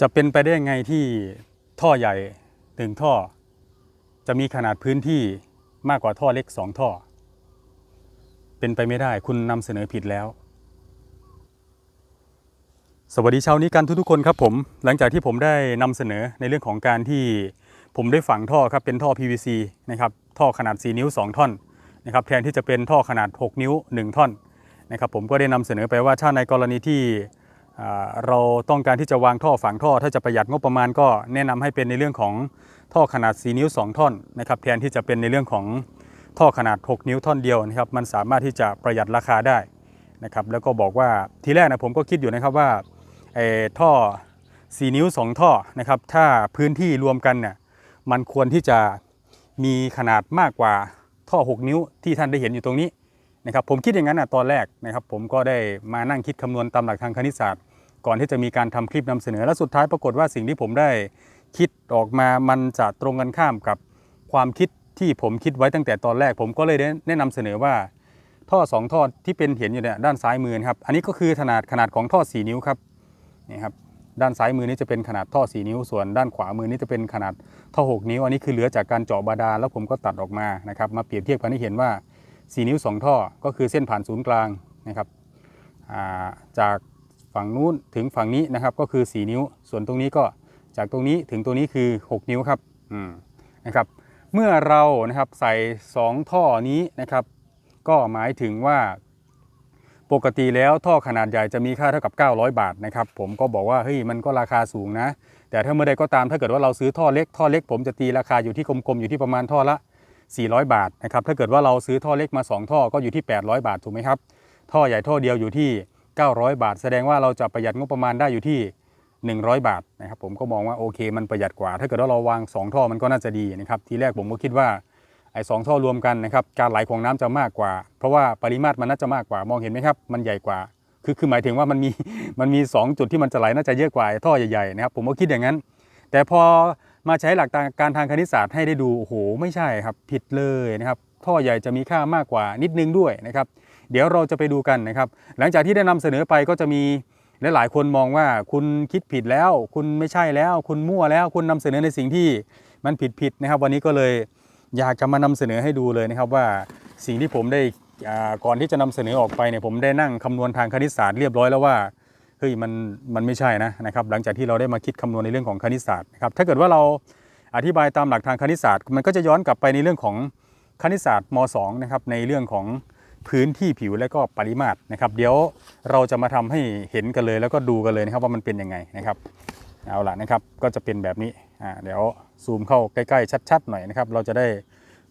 จะเป็นไปได้ยังไงที่ท่อใหญ่หนึ่งท่อ จะมีขนาดพื้นที่มากกว่าท่อเล็กสองท่อ เป็นไปไม่ได้คุณนำเสนอผิดแล้ว สวัสดีเช้านี้กันทุกๆคนครับผม หลังจากที่ผมได้นำเสนอในเรื่องของการที่ผมได้ฝังท่อครับเป็นท่อ PVC นะครับท่อขนาด 4 นิ้ว 2 ท่อนนะครับแทนที่จะเป็นท่อขนาด 6 นิ้ว 1 ท่อนนะครับผมก็ได้นำเสนอไปว่าถ้าในกรณีที่ เราต้องการที่จะวางท่อฝังท่อ ถ้าจะประหยัดงบประมาณก็แนะนำให้เป็นในเรื่องของท่อขนาด 4 นิ้ว 2 ท่อนนะครับแทนที่จะเป็นในเรื่องของท่อขนาด 6 นิ้วท่อนเดียวนะครับมันสามารถที่จะประหยัดราคาได้นะครับแล้วก็บอกว่าทีแรกนะผมก็คิดอยู่นะครับว่าไอ้ท่อ 4 นิ้ว 2 ท่อนะครับถ้าพื้นที่รวมกันเนี่ยมันควรที่จะมีขนาดมากกว่าท่อ 6 นิ้วที่ท่านได้เห็นอยู่ตรงนี้นะครับผมคิดอย่างนั้นนะตอนแรกนะครับผมก็ได้มานั่งคิดคำนวณตามหลักทางคณิตศาสตร์ ก่อนที่จะมีการทำคลิปนำเสนอและสุดท้ายปรากฏว่าสิ่งที่ผมได้คิดออกมามันจะตรงกันข้ามกับความคิดที่ผมคิดไว้ตั้งแต่ตอนแรก ผมก็เลยแนะนำเสนอว่า ท่อ 2 ท่อที่เป็นเห็นอยู่เนี่ยด้านซ้ายมือครับอันนี้ก็คือขนาดขนาดของท่อ 4 นิ้วครับนี่ครับด้านซ้ายมือนี้จะเป็นขนาดท่อ 4 นิ้ว ส่วนด้านขวามือนี้จะเป็นขนาดท่อ 6 นิ้ว อันนี้คือเหลือจากการเจาะบาดาลแล้วผมก็ตัดออกมานะครับมาเปรียบเทียบกันให้เห็นว่า 4 นิ้ว 2 ท่อก็คือเส้นผ่านศูนย์กลางนะครับาจาก ฝั่งนู้นถึงฝั่งนี้นะครับก็คือ 4 นิ้ว ส่วนตรงนี้ก็จากตรงนี้ถึงตรงนี้คือ 6 นิ้วครับอืมนะครับ เมื่อเรานะครับใส่ 2 ท่อนี้นะครับ ก็หมายถึงว่าปกติแล้วท่อขนาดใหญ่จะมีค่าเท่ากับ 900 บาทนะครับ ผมก็บอกว่าเฮ้ยมันก็ราคาสูงนะ แต่ถ้าเมื่อใดก็ตามถ้าเกิดว่าเราซื้อท่อเล็กท่อเล็กผมจะตีราคาอยู่ที่กลมๆอยู่ที่ประมาณท่อละ 400 บาทนะครับถ้าเกิดว่าเราซื้อท่อเล็กมา 2 ท่อก็อยู่ที่ 800 บาทถูกไหมครับท่อใหญ่ท่อเดียวอยู่ที่ 900 บาท แสดงว่าเราจะประหยัดงบประมาณได้อยู่ที่ 100 บาทนะครับผมก็มองว่าโอเค มันประหยัดกว่า ถ้าเกิดว่าเราวาง 2 ท่อมันก็น่าจะดีนะครับทีแรกผมก็คิดว่าไอ้สองท่อรวมกันนะครับการไหลของน้ำจะมากกว่า เพราะว่าปริมาตรมันน่าจะมากกว่ามองเห็นไหมครับมันใหญ่กว่าคือคือหมายถึงว่ามันมีมันมี 2 จุดที่มันจะไหลน่าจะเยอะกว่าท่อใหญ่ๆนะครับผมก็คิดอย่างนั้น แต่พอมาใช้หลักการทางคณิตศาสตร์ให้ได้ดูโอ้โหไม่ใช่ครับผิดเลยนะครับท่อใหญ่จะมีค่ามากกว่านิดนึงด้วยนะครับ เดี๋ยวเราจะไปดูกันนะครับ หลังจากที่ได้นำเสนอไปก็จะมีหลายๆคนมองว่าคุณคิดผิดแล้ว คุณไม่ใช่แล้ว คุณมั่วแล้ว คุณนำเสนอในสิ่งที่มันผิดๆนะครับ วันนี้ก็เลยอยากจะมานำเสนอให้ดูเลยนะครับว่าสิ่งที่ผมได้ก่อนที่จะนำเสนอออกไปเนี่ยผมได้นั่งคำนวณทางคณิตศาสตร์เรียบร้อยแล้วว่าเฮ้ยมันมันไม่ใช่นะนะครับ หลังจากที่เราได้มาคิดคำนวณในเรื่องของคณิตศาสตร์นะครับถ้าเกิดว่าเราอธิบายตามหลักทางคณิตศาสตร์ มันก็จะย้อนกลับไปในเรื่องของคณิตศาสตร์ม .2 นะครับในเรื่องของ พื้นที่ผิวและก็ปริมาตรนะครับ เดี๋ยวเราจะมาทำให้เห็นกันเลย แล้วก็ดูกันเลยนะครับว่ามันเป็นยังไงนะครับเอาละนะครับก็จะเป็นแบบนี้อ่าเดี๋ยวซูมเข้าใกล้ๆชัด ๆ หน่อยนะครับ เราจะได้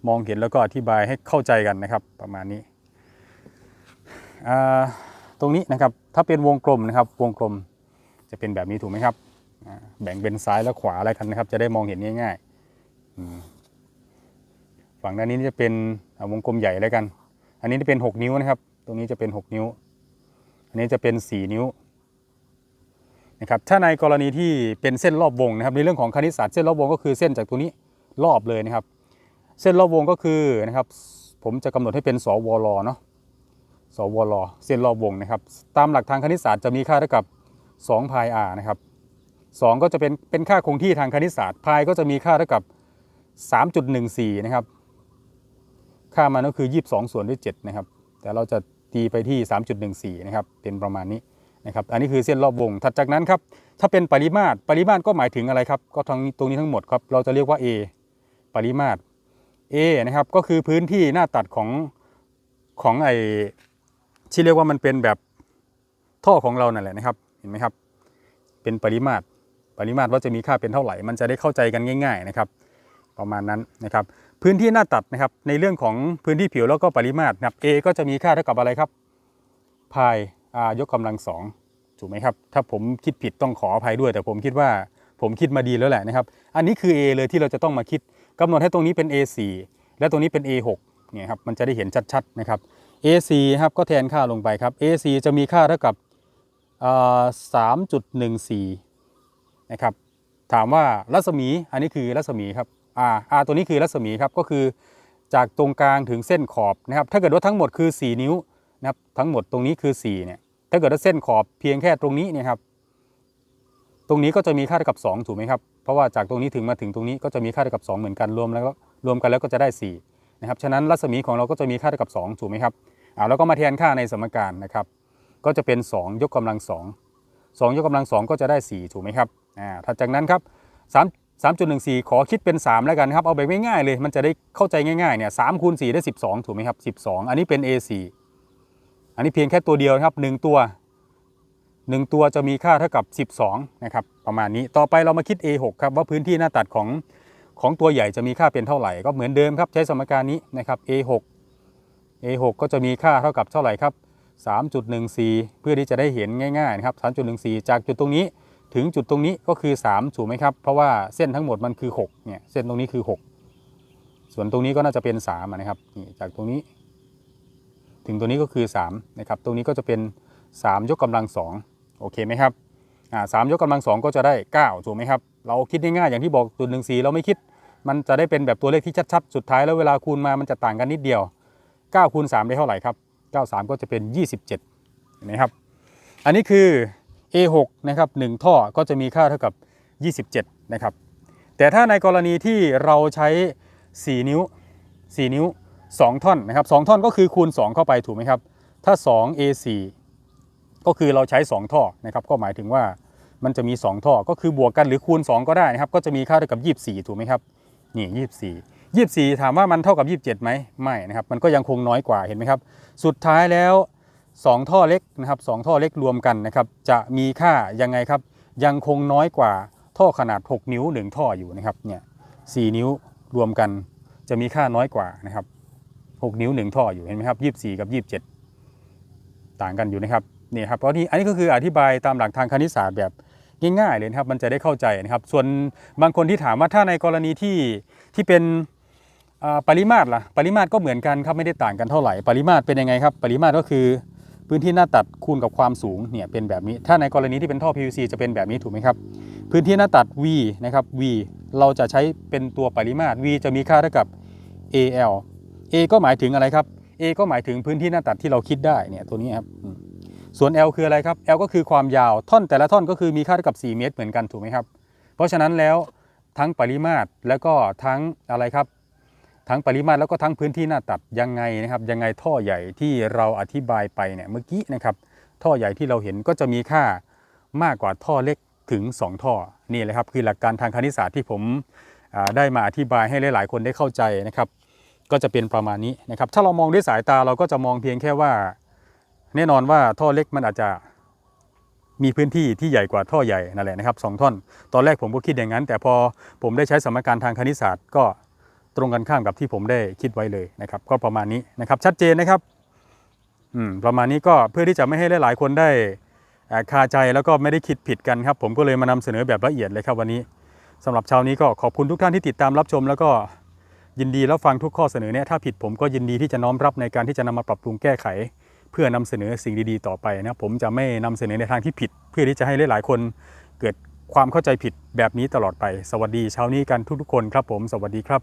มองเห็นแล้วก็อธิบายให้เข้าใจกันนะครับ ประมาณนี้อ่าตรงนี้นะครับถ้าเป็นวงกลมนะครับ วงกลมจะเป็นแบบนี้ถูกไหมครับอ่าแบ่งเป็นซ้ายและขวาอะไรกันนะครับ จะได้มองเห็นง่ายๆฝั่งด้านนี้จะเป็นวงกลมใหญ่แล้วกัน อันนี้จะเป็น 6 นิ้วนะครับ ตรงนี้จะเป็น 6 นิ้ว อันนี้จะเป็น 4 นิ้วนะครับถ้าในกรณีที่เป็นเส้นรอบวงนะครับ ในเรื่องของคณิตศาสตร์เส้นรอบวงก็คือเส้นจากตัวนี้รอบเลยนะครับ เส้นรอบวงก็คือนะครับ ผมจะกำหนดให้เป็นสวรเนาะสวรเส้นรอบวงนะครับ ตามหลักทางคณิตศาสตร์จะมีค่าเท่ากับ2พาย r นะครับ2ก็จะเป็นเป็นค่าคงที่ทางคณิตศาสตร์พายก็จะมีค่าเท่ากับ 3.14 นะครับ ค่ามันก็คือ 22 ส่วนด้วย7นะครับ แต่เราจะตีไปที่ 3.14 นะครับ เป็นประมาณนี้นะครับ อันนี้คือเส้นรอบวง ถัดจากนั้นครับ ถ้าเป็นปริมาตร ปริมาตรก็หมายถึงอะไรครับ ก็ทั้งตรงนี้ทั้งหมดครับ เราจะเรียกว่า A ปริมาตร A นะครับ ก็คือพื้นที่หน้าตัดของของไอที่เรียกว่ามันเป็นแบบท่อของเรานั่นแหละนะครับ เห็นไหมครับ เป็นปริมาตร ปริมาตรว่าจะมีค่าเป็นเท่าไหร่ มันจะได้เข้าใจกันง่าย ๆ นะครับ ประมาณนั้นนะครับ พื้นที่หน้าตัดนะครับ ในเรื่องของพื้นที่ผิวแล้วก็ปริมาตรนะครับ A ก็จะมีค่าเท่ากับอะไรครับพาย r ยกกำลังสองถูกไหมครับ ถ้าผมคิดผิดต้องขออภัยด้วย แต่ผมคิดว่าผมคิดมาดีแล้วแหละนะครับ อันนี้คือ A เลยที่เราจะต้องมาคิดกำหนดให้ตรงนี้เป็น A4 และตรงนี้เป็น A6 เนี่ยครับมันจะได้เห็นชัดๆนะครับ A4 ครับก็แทนค่าลงไปครับ A4 จะมีค่าเท่ากับสามจุดหนึ่งสี่นะครับถามว่ารัศมีอันนี้คือรัศมีครับ R R ตัวนี้คือรัศมีครับก็คือจากตรงกลางถึงเส้นขอบนะครับถ้าเกิดว่าทั้งหมดคือ 4 นิ้วนะครับทั้งหมดตรงนี้คือ4เนี่ยถ้าเกิดว่าเส้นขอบเพียงแค่ตรงนี้เนี่ยครับตรงนี้ก็จะมีค่าเท่ากับ 2 ถูกไหมครับ เพราะว่าจากตรงนี้ถึงมาถึงตรงนี้ก็จะมีค่าเท่ากับ 2 เหมือนกันรวมแล้วก็รวมกันแล้วก็จะได้4นะครับฉะนั้นรัศมีของเราก็จะมีค่าเท่ากับ 2 ถูกไหมครับอ่าแล้วก็มาแทนค่าในสมการนะครับ ก็จะเป็น 2 ยกกำลัง 2 2 ยกกำลัง 2 ก็จะได้ 4 ถูกไหมครับอ่าถัดจากนั้นครับ3 3.14 ขอคิดเป็น 3 แล้วกันครับ เอาแบบง่ายๆเลย มันจะได้เข้าใจง่ายๆเนี่ย3คูณ4ได้ 12 ถูกไหมครับ 12 อันนี้เป็น A4 อันนี้เพียงแค่ตัวเดียวครับ 1 ตัว 1 ตัวจะมีค่าเท่ากับ 12 นะครับ ประมาณนี้ ต่อไปเรามาคิด A6 ครับ ว่าพื้นที่หน้าตัดของของตัวใหญ่จะมีค่าเป็นเท่าไหร่ ก็เหมือนเดิมครับ ใช้สมการนี้นะครับ A6 A6 ก็จะมีค่าเท่ากับเท่าไหร่ครับ 3.14 เพื่อที่จะได้เห็นง่ายๆนะครับ 3.14 จากจุดตรงนี้ ถึงจุดตรงนี้ก็คือ 3 ถูกไหมครับ เพราะว่าเส้นทั้งหมดมันคือ6เนี่ยเส้นตรงนี้คือ 6 ส่วนตรงนี้ก็น่าจะเป็น3นะครับนี่จากตรงนี้ ถึงตัวนี้ก็คือ3นะครับตรงนี้ก็จะเป็น 3 ยกกำลัง2โอเคไหมครับอ่าสามยกกำลัง 2 ก็จะได้ 9 ถูกไหมครับ เราคิดง่ายๆอย่างที่บอกจุดหนึ่งสี่เราไม่คิด มันจะได้เป็นแบบตัวเลขที่ชัดๆ สุดท้ายแล้วเวลาคูณมามันจะต่างกันนิดเดียว9คูณ3ได้เท่าไหร่ครับ 93 ก็จะเป็น 27เห็นไหมครับ อันนี้คือ A6 นะครับ1ท่อก็จะมีค่าเท่ากับ 27 นะครับ แต่ถ้าในกรณีที่เราใช้ 4 นิ้ว 4 นิ้ว 2 ท่อนนะครับ2ท่อนก็คือคูณ 2 เข้าไปถูกไหมครับ ถ้า 2 A4 ก็คือเราใช้ 2 ท่อนะครับก็หมายถึงว่ามันจะมี 2 ท่อก็คือบวกกันหรือคูณ 2 ก็ได้นะครับก็จะมีค่าเท่ากับ 24 ถูกไหมครับนี่ 24 24 ถามว่ามันเท่ากับ 27ไหมไม่นะครับมันก็ยังคงน้อยกว่าเห็นไหมครับ สุดท้ายแล้ว 2 ท่อเล็กนะครับสองท่อเล็กรวมกันนะครับจะมีค่ายังไงครับยังคงน้อยกว่าท่อขนาด 6 นิ้ว 1 ท่ออยู่นะครับเนี่ย4นิ้วรวมกันจะมีค่าน้อยกว่านะครับ 6 นิ้ว 1 ท่ออยู่เห็นไหมครับ 24 กับ 27 ต่างกันอยู่นะครับนี่ครับเพราะนี่อันนี้ก็คืออธิบายตามหลักทางคณิตศาสตร์แบบง่ายๆเลยนะครับมันจะได้เข้าใจนะครับ ส่วนบางคนที่ถามว่าถ้าในกรณีที่ที่เป็นปริมาตรล่ะปริมาตรก็เหมือนกันครับไม่ได้ต่างกันเท่าไหร่ ปริมาตรเป็นยังไงครับ ปริมาตรก็คือ พื้นที่หน้าตัดคูณกับความสูงเนี่ยเป็นแบบนี้ ถ้าในกรณีที่เป็นท่อ PVC จะเป็นแบบนี้ถูกไหมครับ พื้นที่หน้าตัด V นะครับ V เราจะใช้เป็นตัวปริมาตร V จะมีค่าเท่ากับ AL A ก็หมายถึงอะไรครับ A ก็หมายถึงพื้นที่หน้าตัดที่เราคิดได้เนี่ยตัวนี้ครับ ส่วน L คืออะไรครับ L ก็คือความยาวท่อนแต่ละท่อนก็คือมีค่าเท่ากับ 4 เมตรเหมือนกันถูกไหมครับ เพราะฉะนั้นแล้วทั้งปริมาตรแล้วก็ทั้งอะไรครับ ทั้งปริมาตรแล้วก็ทั้งพื้นที่หน้าตัดยังไงนะครับ ยังไงท่อใหญ่ที่เราอธิบายไปเนี่ยเมื่อกี้นะครับ ท่อใหญ่ที่เราเห็นก็จะมีค่ามากกว่าท่อเล็กถึง 2 ท่อนี่แหละครับคือหลักการทางคณิตศาสตร์ที่ผมได้มาอธิบายให้หลาย ๆ คนได้เข้าใจนะครับ ก็จะเป็นประมาณนี้นะครับ ถ้าเรามองด้วยสายตาเราก็จะมองเพียงแค่ว่า แน่นอนว่าท่อเล็กมันอาจจะมีพื้นที่ที่ใหญ่กว่าท่อใหญ่นั่นแหละนะครับสองท่อน ตอนแรกผมก็คิดอย่างนั้น แต่พอผมได้ใช้สมการทางคณิตศาสตร์ก็ ตรงกันข้ามกับที่ผมได้คิดไว้เลยนะครับ ก็ประมาณนี้นะครับชัดเจนนะครับอืมประมาณนี้ก็เพื่อที่จะไม่ให้หลาย ๆ คนได้อ่าคาใจแล้วก็ไม่ได้คิดผิดกันครับ ผมก็เลยมานำเสนอแบบละเอียดเลยครับวันนี้สำหรับเช้านี้ก็ขอบคุณทุกท่านที่ติดตามรับชม แล้วก็ยินดีรับฟังทุกข้อเสนอเนี่ยถ้าผิดผมก็ยินดีที่จะน้อมรับในการที่จะนำมาปรับปรุงแก้ไข เพื่อนำเสนอสิ่งดีๆ ต่อไปนะผมจะไม่นำเสนอในทางที่ผิด เพื่อที่จะให้หลาย ๆ คนเกิดความเข้าใจผิดแบบนี้ตลอดไป สวัสดีเช้านี้กันทุกๆคนครับผม สวัสดีครับ